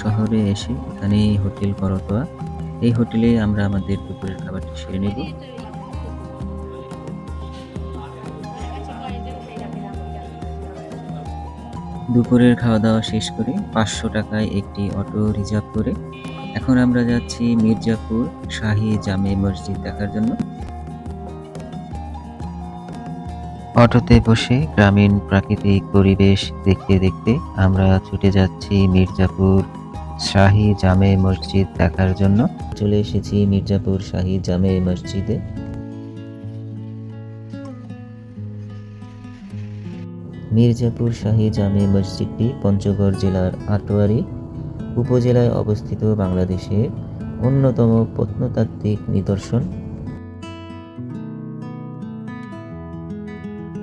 শহরে এসে এখানে হোটেল করতোয়া। এই হোটেলে আমরা আমাদের দুপুরের খাবারটি সেরে নেব। দুপুরের খাওয়া দাওয়া শেষ করে পাঁচশো টাকায় একটি অটো রিজার্ভ করে এখন আমরা যাচ্ছি মির্জাপুর শাহী জামে মসজিদ দেখার জন্য। অটোতে বসে গ্রামীণ প্রাকৃতিক পরিবেশ দেখতে দেখতে আমরা ছুটে যাচ্ছি মির্জাপুর শাহী জামে মসজিদ দেখার জন্য। চলে এসেছি মির্জাপুর শাহী জামে মসজিদে। মির্জাপুর শাহী জামে মসজিদটি পঞ্চগড় জেলার আটোয়ারি উপজেলায় অবস্থিত বাংলাদেশের অন্যতম প্রত্নতাত্ত্বিক নিদর্শন।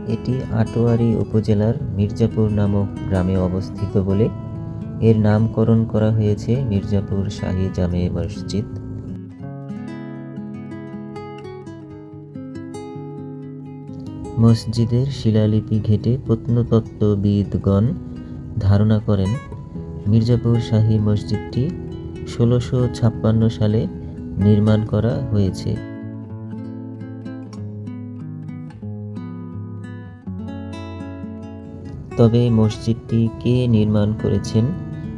এটি আটোয়ারি উপজেলার মির্জাপুর নামক গ্রামে অবস্থিত বলে এর নামকরণ করা হয়েছে মির্জাপুর শাহী জামে মসজিদ। মসজিদের শিলালিপি ঘেটে প্রত্নতত্ত্ববিদগণ ধারণা করেন, মির্জাপুর শাহী মসজিদটি ষোলোশো ছাপ্পান্ন সালে নির্মাণ করা হয়েছে। তবে মসজিদটি কে নির্মাণ করেছেন।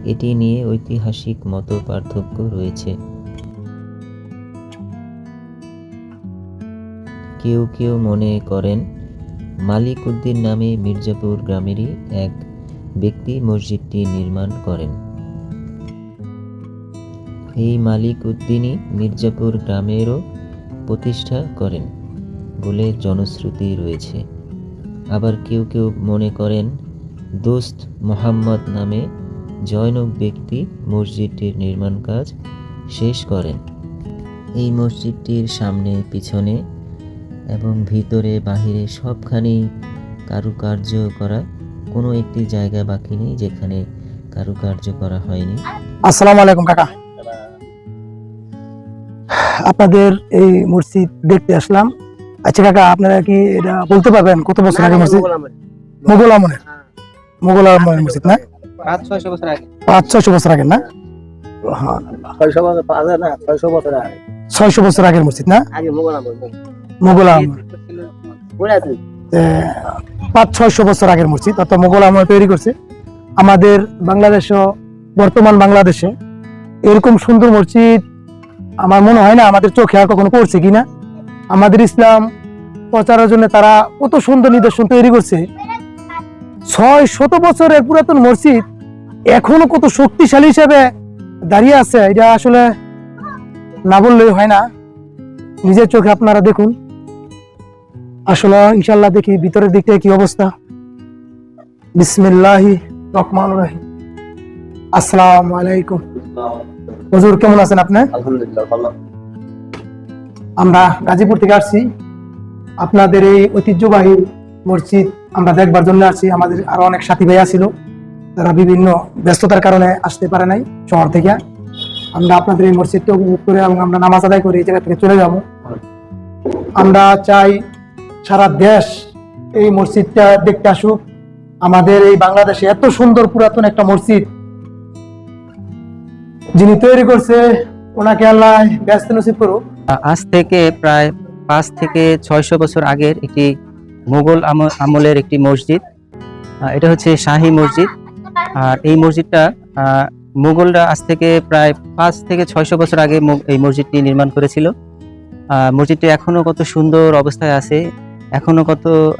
এটি নিয়ে ঐতিহাসিক মত পার্থক্য রয়েছে। কেউ কেউ মনে করেন মালিক উদ্দিন নামে মির্জাপুর গ্রামেরই এক ব্যক্তি মসজিদটি নির্মাণ করেন। এই মালিক উদ্দিনই মির্জাপুর গ্রামেরও প্রতিষ্ঠা করেন বলে জনশ্রুতি রয়েছে। আবার কেউ কেউ মনে করেন দোস্ত মোহাম্মদ নামে জৈনক ব্যক্তি মসজিদটির নির্মাণ কাজ শেষ করেন। এই মসজিদটির সামনে পিছনে এবং ভিতরে বাহিরে সবখানেই কারুকার্য করা কোনো একটি জায়গা বাকি নেই যেখানে কারুকার্য করা হয়নি। আসসালামু আলাইকুম কাকা। আপনাদের এই মসজিদ দেখতে আসলাম। আচ্ছা কাকা আপনারা কি এটা বলতে পারবেন? কত বছর আগে মসজিদ? মোগল আমলের? মোগল আমলের মসজিদ না? পাঁচ ছয়শো বছর আগে। পাঁচ ছয়শো বছর আগের না? হ্যাঁ, ছয়শো বছর পাঁচ হাজার না ছয়শো বছর আগে। ছয়শো বছর আগের মসজিদ না? আগে মোগল আমল পাঁচ ছয়শো বছর আগের মসজিদ অর্থাৎ মোগল আমল তৈরি করছে। আমাদের বাংলাদেশও বর্তমান বাংলাদেশে এরকম সুন্দর মসজিদ আমার মনে হয় না আমাদের চোখে আর কখনো পড়ছে কিনা। আমাদের ইসলাম প্রচারের জন্য তারা কত সুন্দর নিদর্শন তৈরি করছে। ছয় শত বছরের পুরাতন মসজিদ এখনও কত শক্তিশালী হিসেবে দাঁড়িয়ে আছে এটা আসলে না বললেই হয় না। নিজের চোখে আপনারা দেখুন। আসলে ইনশাল্লাহ দেখি ভিতরের দিকটা কি অবস্থা। বিসমিল্লাহি রহমান রাহিম। আসসালামু আলাইকুম। হুজুর কেমন আছেন আপনি? আলহামদুলিল্লাহ ভালো। আমরা গাজীপুর থেকে আসছি। আপনাদের এই ঐতিহ্যবাহী মসজিদ আমরা দেখবার জন্য আসছি আমাদের আরও অনেক সাথী ভাইয়া ছিল। তারা বিভিন্ন ব্যস্ততার কারণে আসতে পারে নাই শহর থেকে। আমরা আপনাদের এই মসজিদটা উপভোগ করে এবং আমরা নামাজ আদায় করে এই জায়গা থেকে চলে যাব। আমরা চাই সারা দেশ এই মসজিদটা দেখতে আসুক। আমাদের এই বাংলাদেশে এত সুন্দর পুরাতন একটা মসজিদ। যিনি তৈরি করছে, ওনাকে আল্লাহ ব্যস্ত নসিব করুক। আজ থেকে প্রায় পাঁচ থেকে ছয়শো বছর আগের একটি আম- আমলের একটি মসজিদ। এটা হচ্ছে শাহী মসজিদ। আর এই মসজিদটা আহ, মুঘলরা আজ থেকে প্রায় পাঁচ থেকে ছয়শো বছর আগে এই মসজিদটি নির্মাণ করেছিল। মসজিদটি এখনও কত সুন্দর অবস্থায় আছে এখনও কত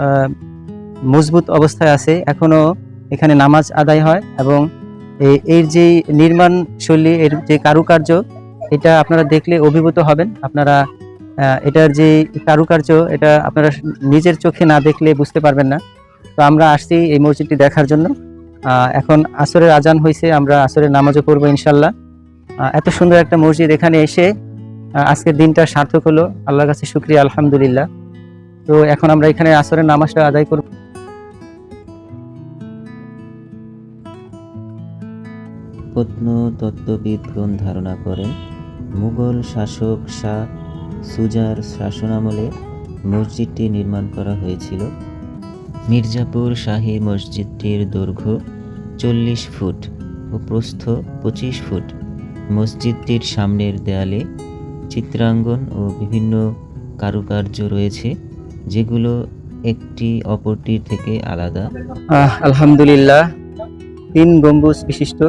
মজবুত অবস্থায় আছে এখনও এখানে নামাজ আদায় হয় এবং এর যে নির্মাণ শৈলী এর যে কারুকার্য এটা আপনারা দেখলে অভিভূত হবেন। আপনারা এটার যে কারুকার্য, এটা আপনারা নিজের চোখে না দেখলে বুঝতে পারবেন না। তো আমরা আসছি এই মসজিদটি দেখার জন্য। এখন আসরের আজান হয়েছে আমরা আসরের নামাজও পড়ব ইনশাল্লাহ এত সুন্দর একটা মসজিদ এখানে এসে আজকের দিনটা সার্থক হলো। আল্লাহর কাছে শুক্রিয়া, আলহামদুলিল্লাহ। তো এখন আমরা এখানে আসরের নামাজটা আদায় করব। প্রত্নতত্ত্ববিদগণ ধারণা করেন মুঘল শাসক শাহ সুজার শাসনামলে মসজিদটি নির্মাণ করা হয়েছিল। মির্জাপুর শাহী মসজিদটির দৈর্ঘ্য চল্লিশ ফুট ও প্রস্থ পঁচিশ ফুট। মসজিদটির সামনের দেয়ালে চিত্রাঙ্গন ও বিভিন্ন কারুকার্য রয়েছে, যেগুলো একটি অপরটির থেকে আলাদা। আলহামদুলিল্লাহ। তিন গম্বুজ বিশিষ্ট।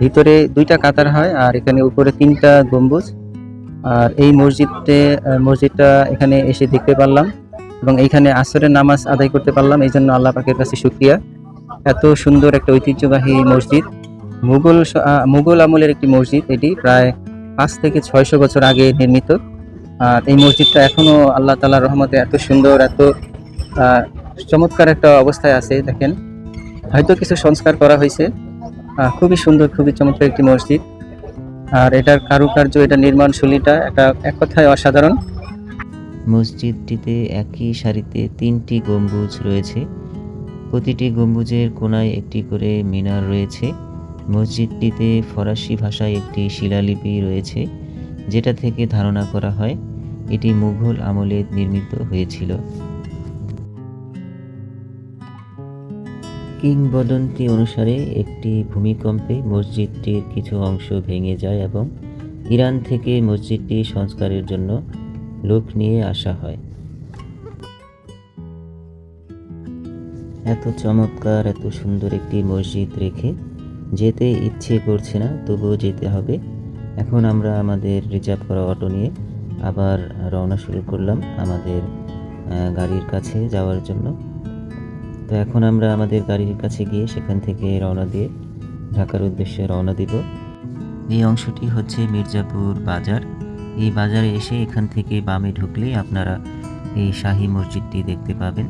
ভিতরে দুইটা কাতার হয় আর এখানে উপরে তিনটা গম্বুজ। আর এই মসজিদে মসজিদটা এখানে এসে দেখতে পারলাম এবং এইখানে আসরের নামাজ আদায় করতে পারলাম। এই জন্য আল্লাহ পাকের কাছে শুক্রিয়া। এত সুন্দর একটা ঐতিহ্যবাহী মসজিদ। মুঘল মুঘল আমলের একটি মসজিদ এটি, প্রায় পাঁচ থেকে ছয়শো বছর আগে নির্মিত। আর এই মসজিদটা এখনও আল্লাহ তালার রহমতে এত সুন্দর, এত চমৎকার একটা অবস্থায় আছে, দেখেন। হয়তো কিছু সংস্কার করা হয়েছে। খুবই সুন্দর, খুবই চমৎকার একটি মসজিদ। আর এটার কারুকার্য, এটা নির্মাণ শৈলীটা একটা এক কথায় অসাধারণ। মসজিদটিতে একই সারিতে তিনটি গম্বুজ রয়েছে। প্রতিটি গম্বুজের কোনায় একটি করে মিনার রয়েছে। মসজিদটিতে ফরাসি ভাষায় একটি শিলালিপি রয়েছে, যেটা থেকে ধারণা করা হয় এটি মুঘল আমলে নির্মিত হয়েছিল। কিংবদন্তি অনুসারে একটি ভূমিকম্পে মসজিদটির কিছু অংশ ভেঙে যায় এবং ইরান থেকে মসজিদটি সংস্কারের জন্য লোক নিয়ে আসা হয়। এত চমৎকার, এত সুন্দর একটি মসজিদ রেখে যেতে ইচ্ছে করছে না, তবুও যেতে হবে। এখন আমরা আমাদের রিজার্ভ করা অটো নিয়ে আবার রওনা শুরু করলাম আমাদের গাড়ির কাছে যাওয়ার জন্য। তো এখন আমরা আমাদের গাড়ির কাছে গিয়ে সেখান থেকে রওনা দিয়ে ঢাকার উদ্দেশ্যে রওনা দিব। এই অংশটি হচ্ছে মির্জাপুর বাজার। এই বাজারে এসে এখান থেকে বামে ঢুকলেই আপনারা এই শাহী মসজিদটি দেখতে পাবেন।